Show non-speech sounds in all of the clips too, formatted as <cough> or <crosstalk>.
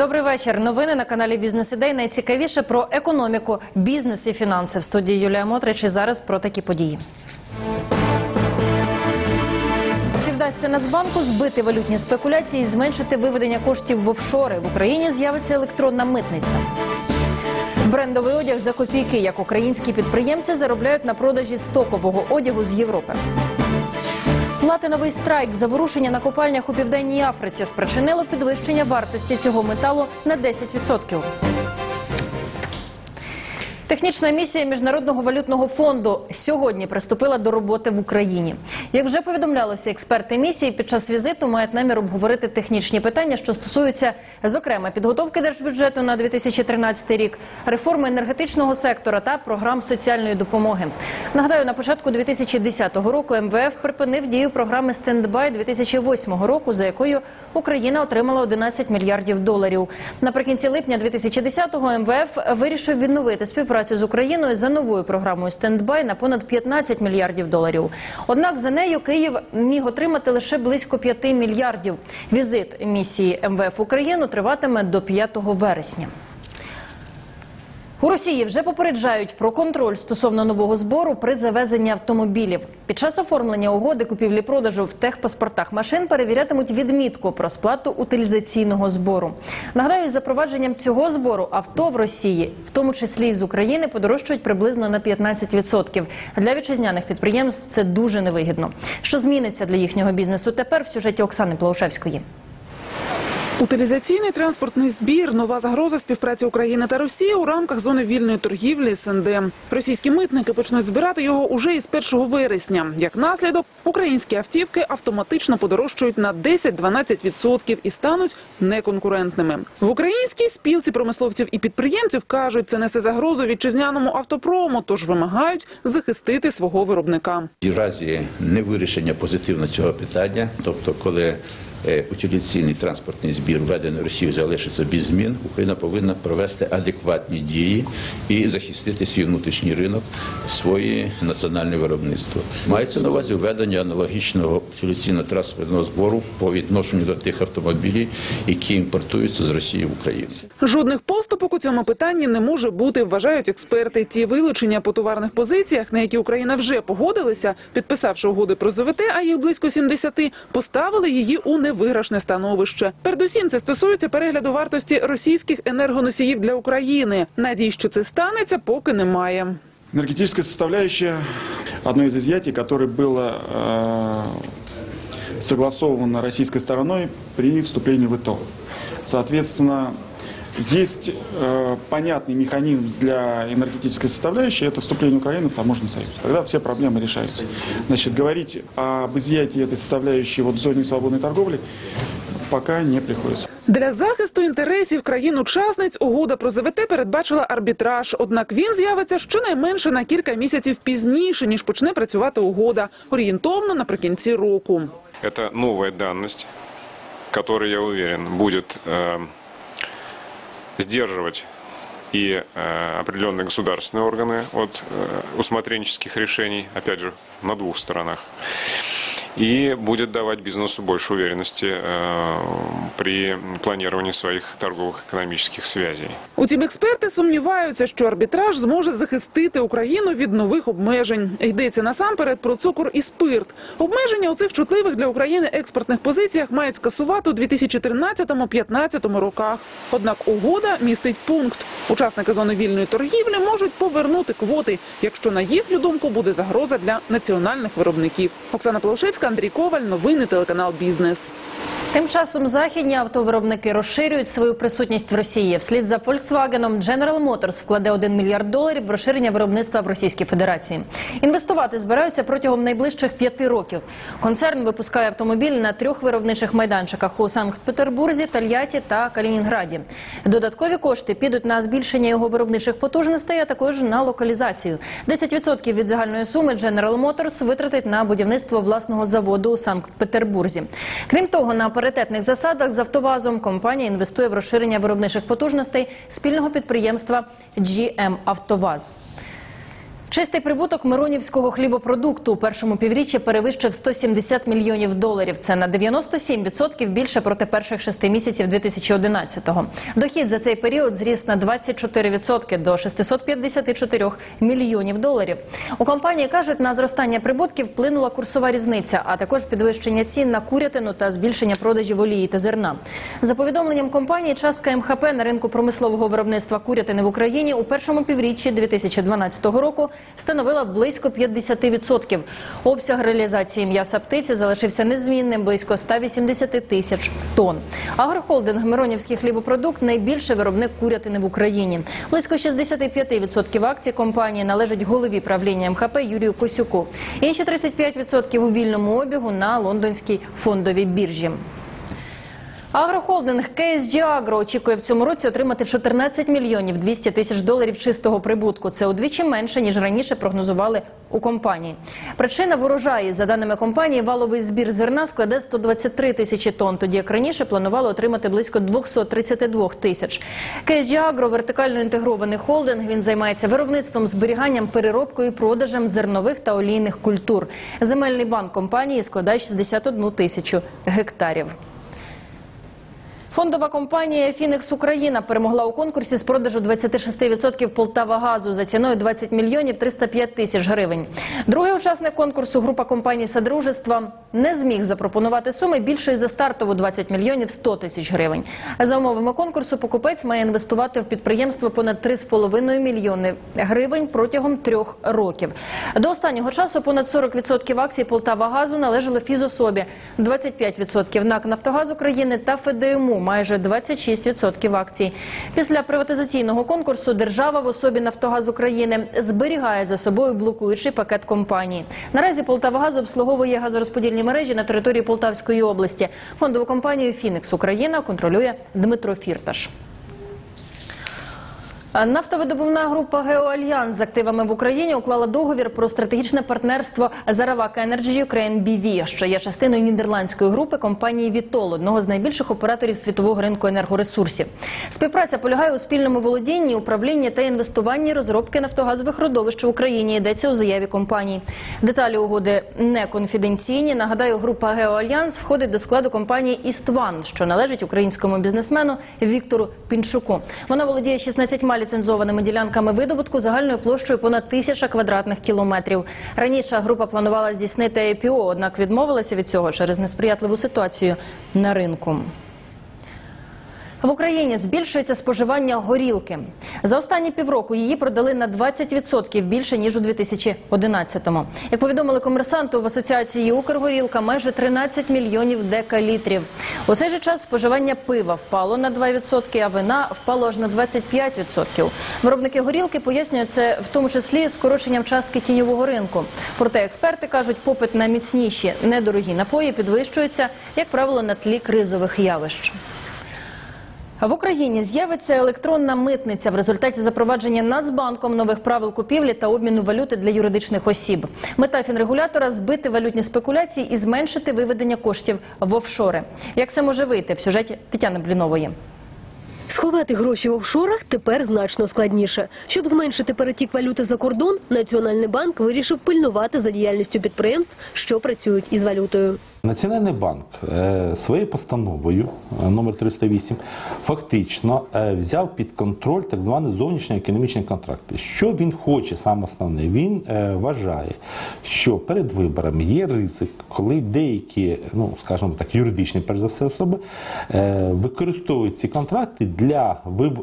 Добрий вечір. Новини на каналі Бізнес Ідей. Найцікавіше про економіку, бізнес і фінанси. В студії Юлія Мотрич. І зараз про такі події. Чи вдасться Нацбанку збити валютні спекуляції і зменшити виведення коштів в офшори? В Україні з'явиться електронна митниця. Брендовий одяг за копійки, як українські підприємці заробляють на продажі стокового одягу з Європи. Платиновий страйк заворушення на копальнях у південній Африці спричинило підвищення вартості цього металу на 10%. Технічна місія міжнародного валютного фонду сьогодні приступила до роботи в Україні. Як вже повідомлялося, експерти місії під час візиту мають намір обговорити технічні питання, що стосуються зокрема підготовки держбюджету на 2013 рік, реформи енергетичного сектора та програм соціальної допомоги. Нагадаю, на початку 2010 року МВФ припинив дію програми стендбай 2008 року, за якою Україна отримала 11 мільярдів доларів. Наприкінці липня 2010-го МВФ вирішив відновити співпрацю з Україною за новою програмою стендбай на понад 15 мільярдів доларів. Однак за нею Київ міг отримати лише близько 5 мільярдів. Візит місії МВФ Україну триватиме до 5 вересня. У Росії вже попереджають про контроль стосовно нового збору при завезенні автомобілів. Під час оформлення угоди купівлі-продажу в техпаспортах машин перевірятимуть відмітку про сплату утилізаційного збору. Нагадаю, запровадженням цього збору авто в Росії, в тому числі і з України, подорожчують приблизно на 15%. Для вітчизняних підприємств це дуже невигідно. Що зміниться для їхнього бізнесу тепер в сюжеті Оксани Плаушевської. Утилізаційний транспортний збір нова загроза співпраці України та Росії у рамках зони вільної торгівлі СНД. Російські митники почнуть збирати його уже із 1 вересня. Як наслідок, українські автівки автоматично подорожчують на 10-12% і стануть неконкурентними. В українській спілці промисловців і підприємців кажуть, це несе загрозу вітчизняному автопрому, тож вимагають захистити свого виробника. І в разі невирішення позитивно цього питання, тобто коли утилізаційний транспортний збір введений Росією залишиться без змін, Україна повинна провести адекватні дії і захистити свій внутрішній ринок, своє національне виробництво. Мається на увазі введення аналогічного утилізаційного транспортного збору по відношенню до тих автомобілів, які імпортуються з Росії в Україну. Жодних поступок у цьому питанні не може бути, вважають експерти. Ті вилучення по товарних позиціях, на які Україна вже погодилася, підписавши угоди про ЗВТ, а їх близько 70, поставили її у невиграшне становище. Передусім, це стосується перегляду вартості російських енергоносіїв для України. Надій, що це станеться, поки немає. Энергетическая составляющая – одно из изъятий, которое было э, согласовано российской стороной при вступлении в ИТО. Соответственно, есть э, понятный механизм для энергетической составляющей – это вступление Украины в таможенный союз. Тогда все проблемы решаются. Значит, говорить об изъятии этой составляющей вот в зоне свободной торговли пока не приходится. Для захисту інтересів країн-учасниць угода про ЗВТ передбачила арбітраж. Однак він з'явиться щонайменше на кілька місяців пізніше, ніж почне працювати угода. Орієнтовно наприкінці року. Это новая данность, которая, я уверен, будет э, сдерживать и э, определенные государственные органы от э, усмотренческих решений, опять же, на двух сторонах. И будет давать бизнесу больше уверенности э, при планировании своих торговых экономических связей. Утім, експерти сумніваються, що арбітраж зможе захистити Україну від нових обмежень. Йдеться насамперед про цукор і спирт. Обмеження у цих чутливих для України експортних позиціях мають скасувати у 2013-2015 роках. Однак угода містить пункт. Учасники зони вільної торгівлі можуть повернути квоти, якщо на їхню думку буде загроза для національних виробників. Оксана Плаушевська, Андрій Коваль, новини телеканал Бізнес. Тим часом західні автовиробники розширюють свою присутність в Росії. Вслід за Volkswagen General Motors вкладе 1 мільярд доларів в розширення виробництва в Російській Федерації. Інвестувати збираються протягом найближчих п'яти років. Концерн випускає автомобіль на трьох виробничих майданчиках у Санкт-Петербурзі, Тольятті та Калінінграді. Додаткові кошти підуть на збільшення його виробничих потужностей, а також на локалізацію. 10% від загальної суми General Motors витратить на будівництво власного заводу у Санкт-Петербурзі. Крім того, на паритетних засадах з Автовазом компанія інвестує в розширення виробничих потужностей спільного підприємства GM Автоваз. Чистий прибуток Миронівського хлібопродукту у першому півріччі перевищив 170 мільйонів доларів. Це на 97% більше проти перших шести місяців 2011-го. Дохід за цей період зріс на 24% до 654 мільйонів доларів. У компанії кажуть, на зростання прибутків вплинула курсова різниця, а також підвищення цін на курятину та збільшення продажів олії та зерна. За повідомленням компанії, частка МХП на ринку промислового виробництва курятини в Україні у першому півріччі 2012 року становила близько 50%. Обсяг реалізації м'яса птиці залишився незмінним близько 180 тисяч тонн. Агрохолдинг Миронівський хлібопродукт найбільший виробник курятини в Україні. Близько 65% акцій компанії належать голові правління МХП Юрію Косюку. Інші 35% у вільному обігу на лондонській фондовій біржі. Агрохолдинг KSG Agro очікує в цьому році отримати 14 мільйонів 200 тисяч доларів чистого прибутку. Це удвічі менше ніж раніше прогнозували у компанії. Причина в урожаї. За даними компанії, валовий збір зерна складе 123 тисячі тонн, тоді як раніше планували отримати близько 232 тисяч. KSG Agro – вертикально інтегрований холдинг. Він займається виробництвом, зберіганням, переробкою і продажем зернових та олійних культур. Земельний банк компанії складає 61 тисячу гектарів. Фондова компанія Фінекс Україна перемогла у конкурсі з продажу 26% Полтава газу за ціною 20 мільйонів 305 тисяч гривень. Другий учасник конкурсу, група компаній Содружества, не зміг запропонувати суми більшої за стартову 20 мільйонів 100 тисяч гривень. За умовами конкурсу покупець має інвестувати в підприємство понад 3,5 мільйони гривень протягом трьох років. До останнього часу понад 40% акцій Полтава газу належали фізособі, 25% НАК Нафтогаз України та ФДМУ майже 26% акцій. Після приватизаційного конкурсу держава в особі Нафтогаз України зберігає за собою блокуючий пакет компаній. Наразі Полтавагаз обслуговує газорозподільні мережі на території Полтавської області. Фондову компанію Фінекс Україна контролює Дмитро Фірташ. Нафтовидобувна група «Геоальянс» з активами в Україні уклала договір про стратегічне партнерство з Arawak Energy Ukraine BV, що є частиною нідерландської групи компанії Vitol, одного з найбільших операторів світового ринку енергоресурсів. Співпраця полягає у спільному володінні, управлінні та інвестуванні розробки нафтогазових родовищ в Україні. Йдеться у заяві компанії. Деталі угоди не конфіденційні. Нагадаю, група «Геоальянс» входить до складу компанії «Істван», що належить українському бізнесмену Віктору Пінчуку. Вона володіє 16 ліцензованими ділянками видобутку загальною площею понад тисяча квадратних кілометрів. Раніше група планувала здійснити IPO, однак відмовилася від цього через несприятливу ситуацію на ринку. В Україні збільшується споживання горілки. За останні півроку її продали на 20% більше ніж у 2011-му. Як повідомили комерсанту в асоціації Укргорілка, майже 13 мільйонів декалітрів. У цей же час споживання пива впало на 2%, а вина впало аж на 25%. Виробники горілки пояснюють це в тому числі скороченням частки тіньового ринку. Проте експерти кажуть, попит на міцніші недорогі напої підвищується, як правило, на тлі кризових явищ. В Україні з'явиться електронна митниця в результаті запровадження Нацбанком нових правил купівлі та обміну валюти для юридичних осіб. Мета фінрегулятора збити валютні спекуляції і зменшити виведення коштів в офшори. Як це може вийти в сюжеті Тетяни Блінової? Сховати гроші в офшорах тепер значно складніше. Щоб зменшити перетік валюти за кордон, Національний банк вирішив пильнувати за діяльністю підприємств, що працюють із валютою. Національний банк е, своєю постановою е, номер 308 фактично е, взяв під контроль так звані зовнішньоекономічні контракти. Що він хоче, саме основне, він вважає, що перед виборами є ризик, коли деякі, ну скажімо так, юридичні перш за все особи використовують ці контракти для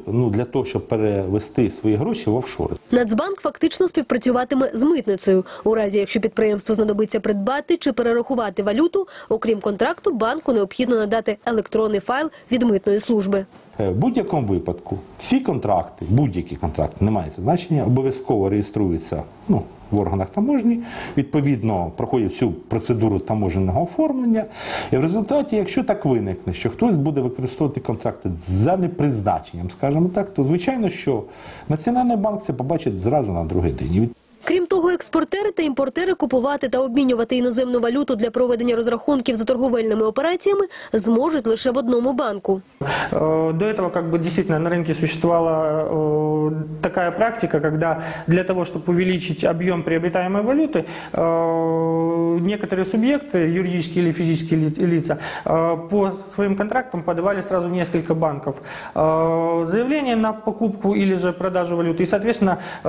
ну, для того, щоб перевести свої гроші в офшори. Нацбанк фактично співпрацюватиме з митницею. У разі, якщо підприємству знадобиться придбати чи перерахувати валюту, окрім контракту, банку необхідно надати електронний файл від митної служби. Е, В будь-якому випадку всі контракти, будь-які контракти, не це значення, обов'язково реєструються ну, в органах таможні, відповідно проходять всю процедуру таможенного оформлення. І в результаті, якщо так виникне, що хтось буде використовувати контракти за непризначенням, скажімо так, то звичайно, що Національний банк це побачить зразу на другий день. І від- Крім того, експортери та імпортери купувати та обмінювати іноземну валюту для проведення розрахунків за торговельними операціями зможуть лише в одному банку. Э, До этого как бы действительно на рынке существовала э, такая практика, когда для того, чтобы увеличить объем приобретаемой валюты, э, некоторые субъекты, юридические или физические ли- лица, э, по своим контрактам подавали сразу в несколько банков э, заявление на покупку или же продажу валюты и, соответственно, э,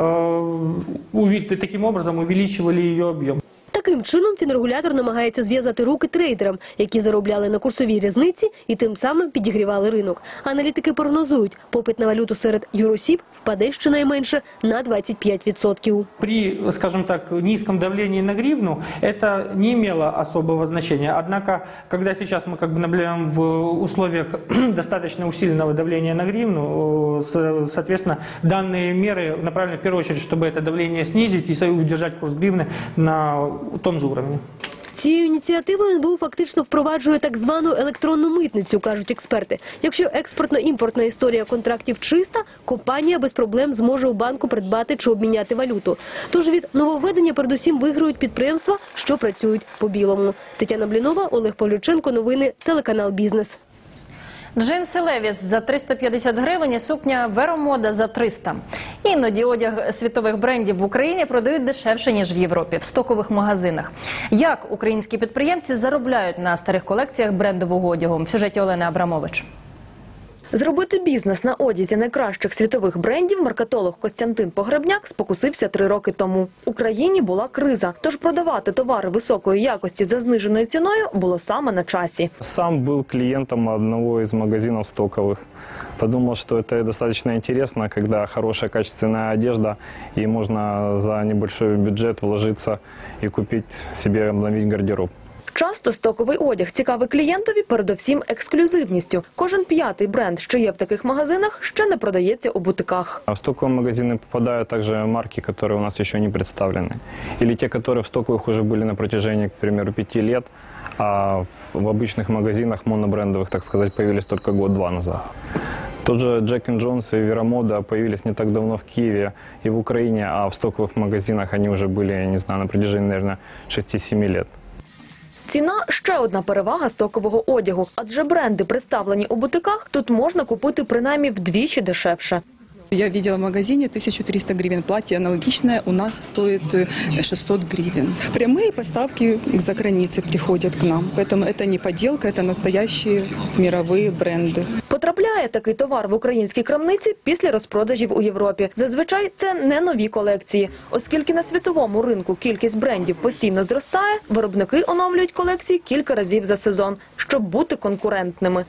уви- таким образом увеличивали ее объем. Таким чином фінрегулятор намагається зв'язати руки трейдерам, які заробляли на курсовій різниці і тим самим підігрівали ринок. Аналітики прогнозують, попит на валюту серед юросіб впаде щонайменше на 25%. При, скажем так, низком давлении на гривну это не имело особого значения. Однако, когда сейчас мы как бы наблюдаем в условиях <clears throat> достаточно усиленного давления на гривну, э, со- соответственно, данные меры направлены в первую очередь, чтобы это давление снизить и со- удержать курс гривны на том же уровне. Цією ініціативою НБУ фактично впроваджує так звану електронну митницю, кажуть експерти. Якщо експортно-імпортна історія контрактів чиста, компанія без проблем зможе у банку придбати чи обміняти валюту. Тож від нововведення передусім виграють підприємства, що працюють по білому. Тетяна Блінова, Олег Павлюченко. Новини телеканал Бізнес. Джинси Левіс за 350 гривень сукня Веромода за 300. Іноді одяг світових брендів в Україні продають дешевше, ніж в Європі, в стокових магазинах. Як українські підприємці заробляють на старих колекціях брендового одягу? В сюжеті Олени Абрамович. Зробити бізнес на одязі найкращих світових брендів маркетолог Костянтин Погребняк спокусився три роки тому. В Україні була криза, тож продавати товари високої якості за зниженою ціною було саме на часі. Сам был клиентом одного из магазинов стоковых. Подумал, что это достаточно интересно, когда хорошая качественная одежда, и можно за небольшой бюджет вложиться и купить себе, обновить гардероб. Часто стоковий одяг цікавий клієнтові передовсім ексклюзивністю. Кожен п'ятий бренд, що є в таких магазинах, ще не продається у бутиках. А в стоковые магазины попадают также марки, которые у нас еще не представлены. Или те, которые в стоковых уже были на протяжении, к примеру, пяти лет, а в, в обычных магазинах монобрендовых, так сказать, появились только год-два назад. Тот же Джек Джонс и Верамода появились не так давно в Киеве и в Украине, а в стоковых магазинах они уже были, я не знаю, на протяжении, наверное, 6-7 лет. Ціна ще одна перевага стокового одягу, адже бренди, представлені у бутиках, тут можна купити принаймні вдвічі дешевше. Я видела в магазине 1300 гривен. Платье аналогичное у нас стоит э, 600 гривен. Прямые поставки из-за границы приходят к нам. Поэтому это не подделка, это настоящие мировые бренды. Потрапляє такий товар в українські крамниці після розпродажів у Європі. Зазвичай це не нові колекції, оскільки на світовому ринку кількість брендів постійно зростає. Виробники оновлюють колекції кілька разів за сезон, щоб бути конкурентними.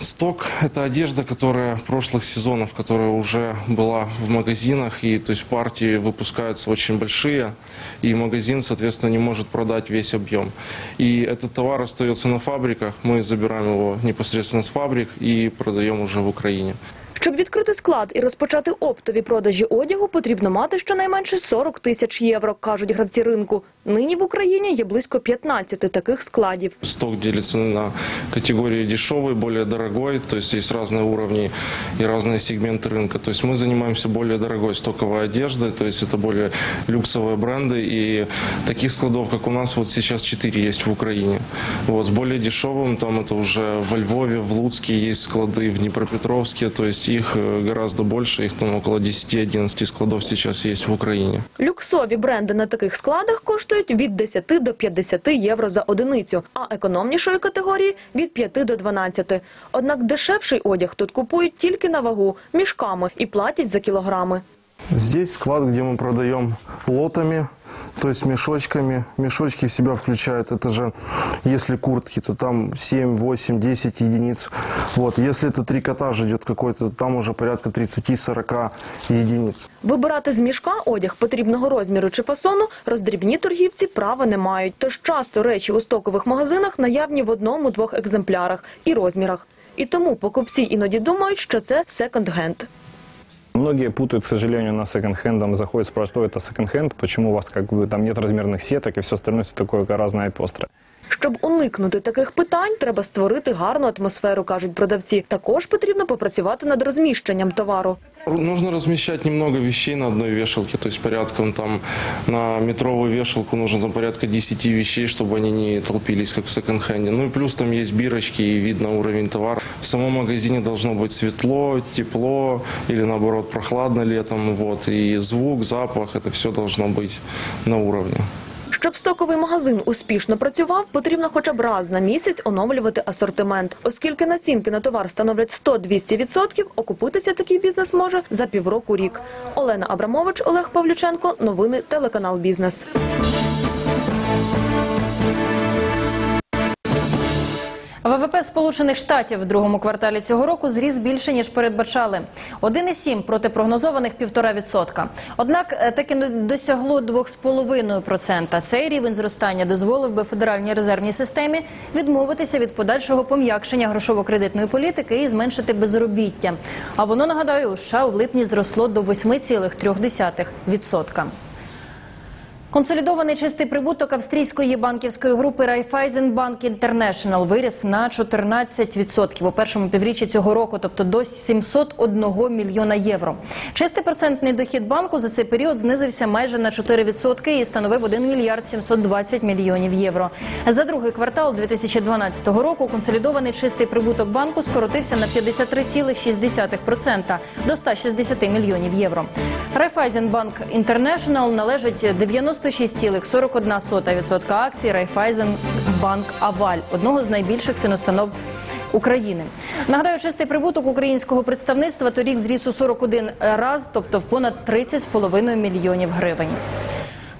Сток – это одежда, которая прошлых сезонов, которая уже была в магазинах, и то есть партии выпускаются очень большие, и магазин, соответственно, не может продать весь объем. И этот товар остается на фабриках, мы забираем его непосредственно с фабрик и продаем уже в Украине. Щоб відкрити склад і розпочати оптові продажі одягу, потрібно мати щонайменше 40 тисяч євро, кажуть гравці ринку. Нині в Україні є близько 15 таких складів. Сток делится на категории дешевый, более дорогой, то есть есть разные уровни и разные сегменты рынка. То есть мы занимаемся более дорогой стоковой одеждой, то есть это более люксовые бренды, и таких складов, как у нас, вот сейчас 4 есть в Украине. Вот, с более дешевым, там это уже во Львове, в Луцке есть склады, в Днепропетровске, то есть их э, гораздо больше, их там около 10-11 складов сейчас есть в Украине. Люксові бренди на таких складах коштують від 10 до 50 євро за одиницю, а економнішої категорії – від 5 до 12. Однак дешевший одяг тут купують тільки на вагу, мішками і платять за кілограми. Здесь склад, где мы продаем лотами, то есть мешочками. Мешочки в себя включают, это же, если куртки, то там 7, 8, 10 единиц. Вот, если это трикотаж идет какой-то, там уже порядка 30-40 единиц. Вибирати з мішка одяг потрібного розміру чи фасону роздрібні торгівці права не мають. Тож часто речі у стокових магазинах наявні в одному-двох екземплярах і розмірах. І тому покупці іноді думають, що це секонд-хенд. Многие путают, к сожалению, на секонд-хендом, заходят, спрашивают, что это секонд-хенд, почему у вас как бы там нет размерных сеток и все остальное, все такое разное и пестрое. Щоб уникнути таких питань, треба створити гарну атмосферу, кажуть продавці. Також потрібно попрацювати над розміщенням товару. Нужно размещать немного вещей на одной вешалке, то есть порядком там на метровую вешалку нужно там порядка 10 вещей, чтобы они не толпились, как в секонд-хенде. Ну и плюс там есть бирочки и видно уровень товара. В самом магазине должно быть светло, тепло или наоборот прохладно летом. Вот. И звук, запах, это все должно быть на уровне. Щоб стоковий магазин успішно працював, потрібно хоча б раз на місяць оновлювати асортимент. Оскільки націнки на товар становлять 100-200%, окупитися такий бізнес може за півроку-рік. Олена Абрамович, Олег Павлюченко. Новини телеканал Бізнес. ВВП Сполучених Штатів в другому кварталі цього року зріс більше ніж передбачали 1,7 проти прогнозованих 1,5%. Однак е, таки досягло 2,5%. Цей рівень зростання дозволив би Федеральній резервній системі відмовитися від подальшого пом'якшення грошово-кредитної політики і зменшити безробіття. А воно нагадаю, у США у липні зросло до 8,3%. Консолідований чистий прибуток австрійської банківської групи Raiffeisenbank International виріс на 14% у першому півріччі цього року, тобто до 701 мільйона євро. Чистий процентний дохід банку за цей період знизився майже на 4% і становив 1 мільярд 720 мільйонів євро. За другий квартал 2012 року консолідований чистий прибуток банку скоротився на 53,6% до 160 мільйонів євро. Raiffeisenbank International належить 96,41% акцій Raiffeisenbank Аваль, одного з найбільших фіностанов. України. Нагадаю, чистий прибуток українського представництва торік зріс у 41 раз, тобто в понад 30,5 мільйонів гривень.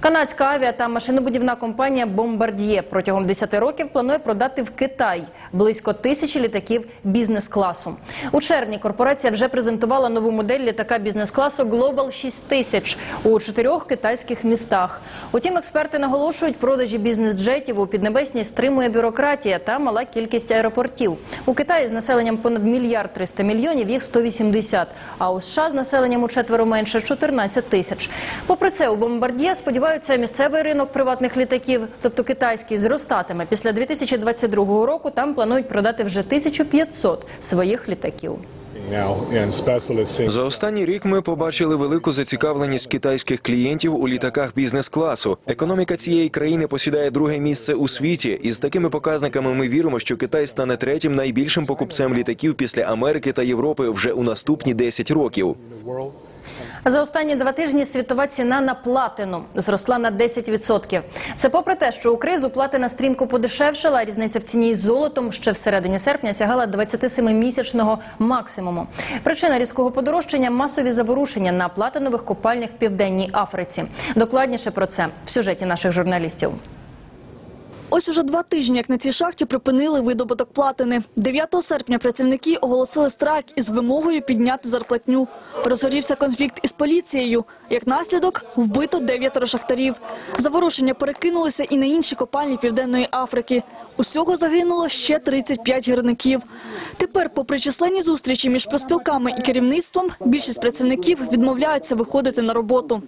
Канадська авіа та машинобудівна компанія Бомбардіє протягом 10 років планує продати в Китай близько тисячі літаків бізнес-класу. У червні корпорація вже презентувала нову модель літака бізнес-класу Global 6000 у чотирьох китайських містах. Утім, експерти наголошують, продажі бізнес-джетів у Піднебесній стримує бюрократія та мала кількість аеропортів. У Китаї з населенням понад мільярд 300 мільйонів, їх 180, а у США з населенням у четверо менше 14 тисяч. Попри це, у Бомбардіє сподіваються, місцевий ринок приватних літаків, тобто китайський, зростатиме. Після 2022 року там планують продати вже 1500 своїх літаків. За останній рік ми побачили велику зацікавленість китайських клієнтів у літаках бізнес-класу. Економіка цієї країни посідає друге місце у світі, і з такими показниками ми віримо, що Китай стане третім найбільшим покупцем літаків після Америки та Європи вже у наступні 10 років. За останні два тижні світова ціна на платину зросла на 10%. Це попри те, що у кризу платина стрімко подешевшала, а різниця в ціні із золотом ще в середині серпня сягала 27-місячного максимуму. Причина різкого подорожчання – масові заворушення на платинових копальнях в Південній Африці. Докладніше про це в сюжеті наших журналістів. Ось уже два тижні, як на цій шахті припинили видобуток платини. 9 серпня працівники оголосили страйк із вимогою підняти зарплатню. Розгорівся конфлікт із поліцією. Як наслідок, вбито дев'ятеро шахтарів. Заворушення перекинулися і на інші копальні Південної Африки. Усього загинуло ще 35 гірників. Тепер, попри численні зустрічі між проспілками і керівництвом, більшість працівників відмовляються виходити на роботу.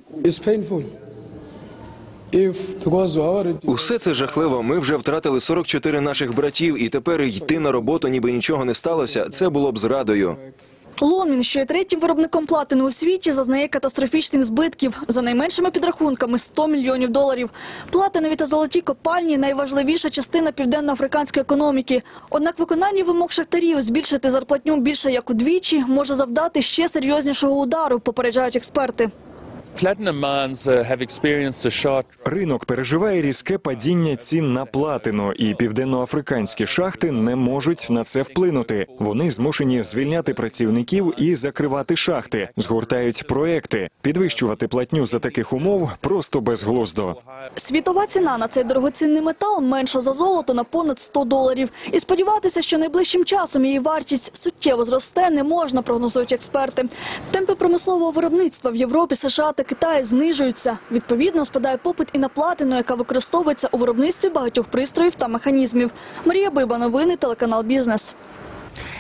Усе це жахливо. Ми вже втратили 44 наших братів, і тепер йти на роботу, ніби нічого не сталося. Це було б зрадою. Лонмін, що є третім виробником платини у світі, зазнає катастрофічних збитків. За найменшими підрахунками – 100 мільйонів доларів. Платинові та золоті копальні – найважливіша частина південноафриканської економіки. Однак виконання вимог шахтарів збільшити зарплатню більше як удвічі може завдати ще серйознішого удару, попереджають експерти. Ринок переживає різке падіння цін на платину, і південноафриканські шахти не можуть на це вплинути. Вони змушені звільняти працівників і закривати шахти, згортають проекти. Підвищувати платню за таких умов просто безглуздо. Світова ціна на цей дорогоцінний метал менша за золото на понад 100 доларів. І сподіватися, що найближчим часом її вартість суттєво зросте, не можна, прогнозують експерти. Темпи промислового виробництва в Європі, США та Китаї знижуються. Відповідно, спадає попит і на платину, яка використовується у виробництві багатьох пристроїв та механізмів. Марія Биба, новини, телеканал Бізнес.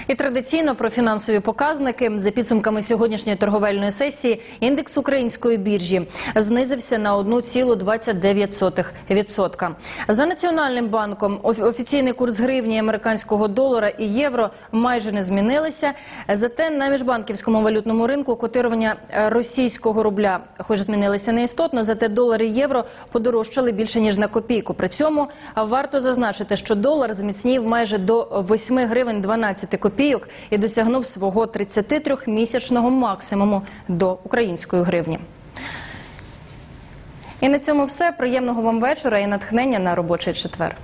І традиційно про фінансові показники за підсумками сьогоднішньої торговельної сесії індекс української біржі знизився на 1,29%. За національним банком офіційний курс гривні, американського долара і євро майже не змінилися. Зате на міжбанківському валютному ринку котирування е, російського рубля, хоч змінилися неістотно, зате долар і євро подорожчали більше ніж на копійку. При цьому варто зазначити, що долар зміцнів майже до 8 гривень 12 копійок і досягнув свого 33-місячного максимуму до української гривні. І на цьому все. Приємного вам вечора і натхнення на робочий четвер.